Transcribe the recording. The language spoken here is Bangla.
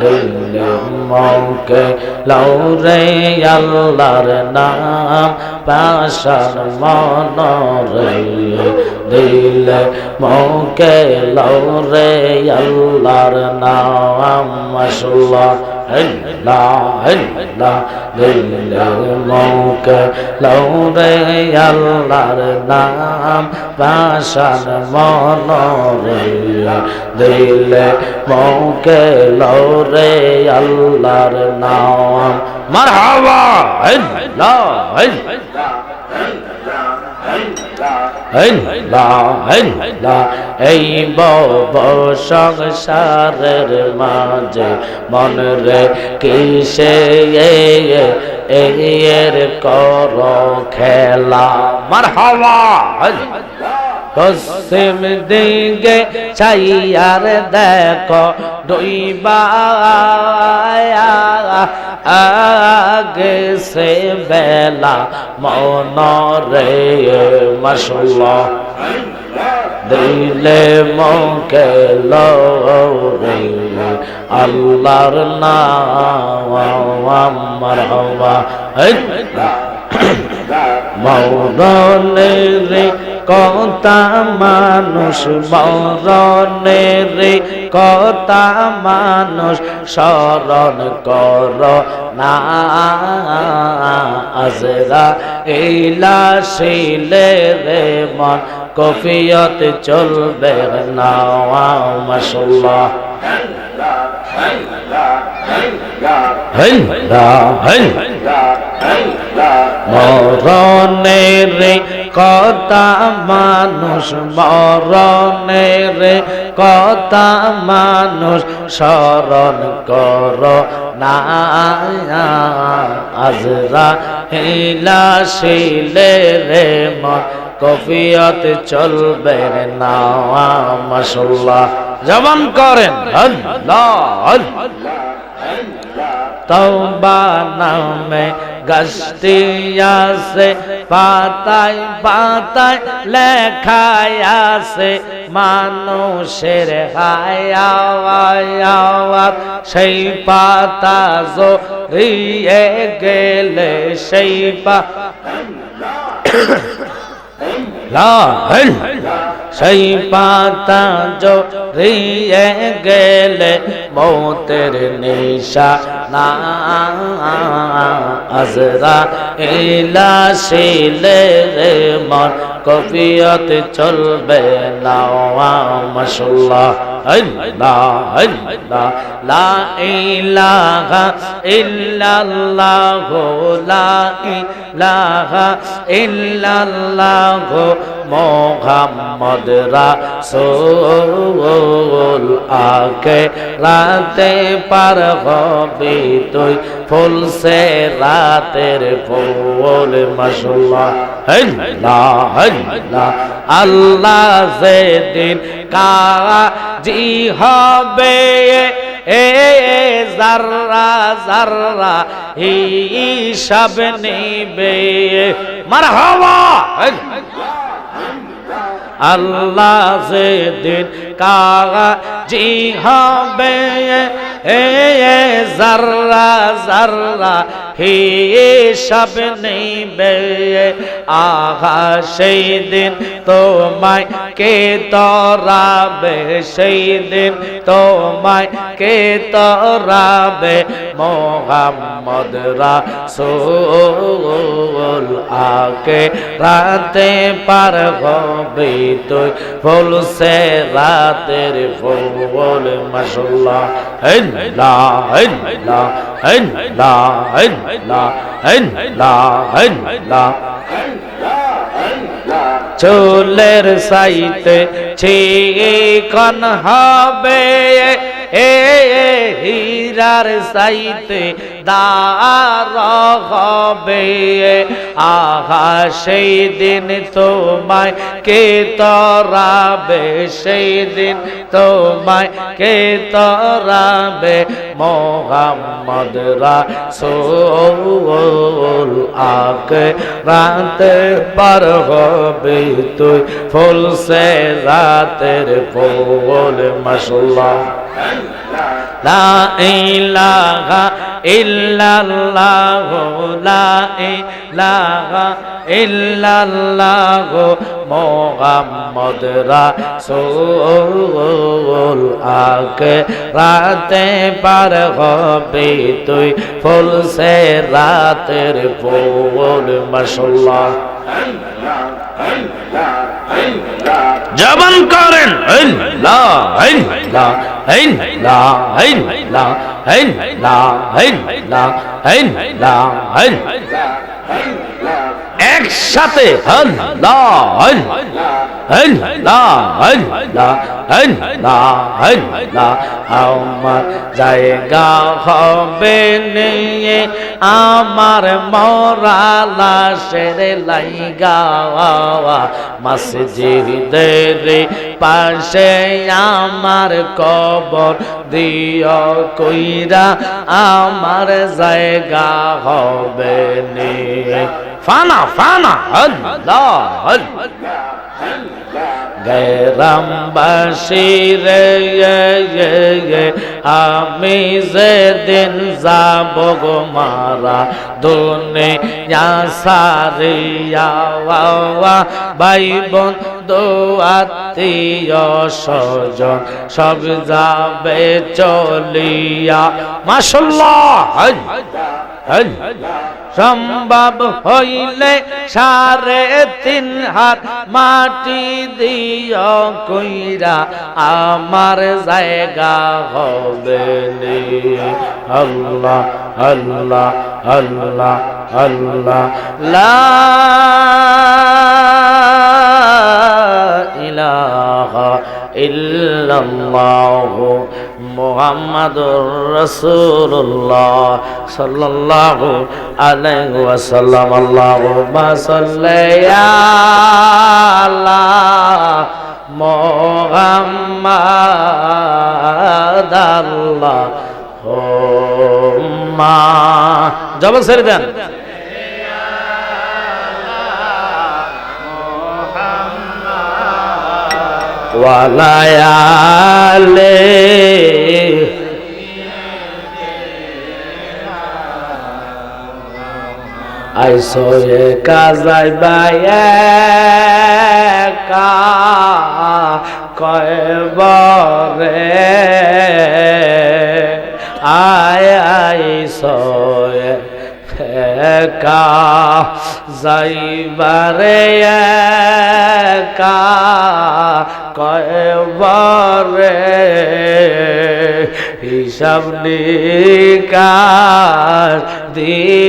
দিলে মৌকে লৌরে আল্লাহর নাম পাশার মন রে দিল মৌকে লৌরে আল্লাহর নাম মাশাল্লাহ দিলে মৌকে লৌরে আল্লাহর নাম পাশার মন দিলে মৌকে লৌরে আল্লাহর নাম মারহাবা আল্লাহ এই বব সংসারের মাঝে মন রে কিসে এর কর খেলা। মার হাওয়া পশ্চিম দিকে চাইয়ার দেখো ডইবা আগে সে বেলা মন রে মশল। দিলে মকে রে আল্লাহর নাম আমার হওয়া মৌরনে রে কতা মানুষ মরণে রে কতা মানুষ স্মরণ কর না আজরা এইলা শিলে রে মন কফিয়ত চলবে না মাসাল্লাহ মরণের কথা মানুষ, মরণের কথা মানুষ, স্মরণ কর না আজরা হিলা শিলে রে মন কফিয়ত চলবে না মাসাল্লাহ যেমন করেন। তৌবা নামে গস্তি আছে পাতায় পাতায় লেখায় আছে মানুষের হায়াওয়াত সেই পাতা জড়িয়ে গেলে সেই পা সেই পাতা জড়িয়ে গেলে মৌতের নিশা না। আজরা এলা শিলে রে মন কফিয়ত চলবে না মশাল্লাহ আল্লাহ আল্লাহ লা ইলাহা ইল্লাল্লাহ, লা ইলাহা ইল্লাল্লাহ মোহাম্মদ রাসূল। আকে রাতে পার হবি তুই ফুল, সে রাতের ফুল মাশাল্লাহ আল্লাহ আল্লাহ আল্লাহ যেদিন কাজি হবে এ জাররা জাররা হিসাব নিবে। মারহাবা! আল্লাহ যেদিন কাজি হবে এ জাররা জাররা হিসাব নিবে, আহা সেই দিন তোমায় কে তরাবে সেই দিন তোমায় কে তরাবে, মোহাম্মদ রাসূল আকে রাতে পার হবে। তুই ফুল মাসল্লা হেন লা হেন লা হেন লা হেন লা হেন লা হেন লা চুলের সাইতে ছিকন হবে। এ হীরার সাইতে দার হবে। আহা, সেই দিন তোমায় কে তরাবে? সেই দিন তোমায় কে তরাবে? মোহাম্মদ রাসূল আকে রাত পার হবে তুই ফুল সে রাতের ফুল মাশাল্লাহ লা ইলাহা ইল্লাল্লাহ, লা ইলাহা ইল্লাল্লাহ মোহাম্মদ রাসূল আকে রাতে পার হবে তুই ফুল সে রাতের ফুল, মাশাআল্লাহ। জবান করেন একসাথে আমার জায়গা হবে নিয়ে আমার মরা লাশের লাইগা মসজিদের পাশে আমার কবর দিও কইরা আমার জায়গা হবে নে। ফানা ফানা আল্লাহ আল্লাহ গ্রামবাসী রে আমি যেদিন যাব গো মারা দুনিয়া সারিয়া ভাই বোন দোয়াত্মীয় স্বজন, সব যাবে চলিয়া। মাসাল্লাহ সম্ভব হইলে সাড়ে তিন হাত মাটি দিও কইরা, আমার জায়গা হবে আল্লাহ আল্লাহ আল্লাহ আল্লাহ, লা ইলাহা ইল্লাল্লাহু মুহাম্মাদুর রাসূলুল্লাহ সাল্লাল্লাহু আলাইহি ওয়াসাল্লাম। আল্লাহুম্মা সাল্লি আলা মুহাম্মাদ আল্লাহুম্মা ছেড়ে দেন। ওয়ালায়ালে আইসো কাজাই বায়াকা কয়বরে আয় আইসো একা যাইবারে একা কয়বারে হিসাব নিকার দিতে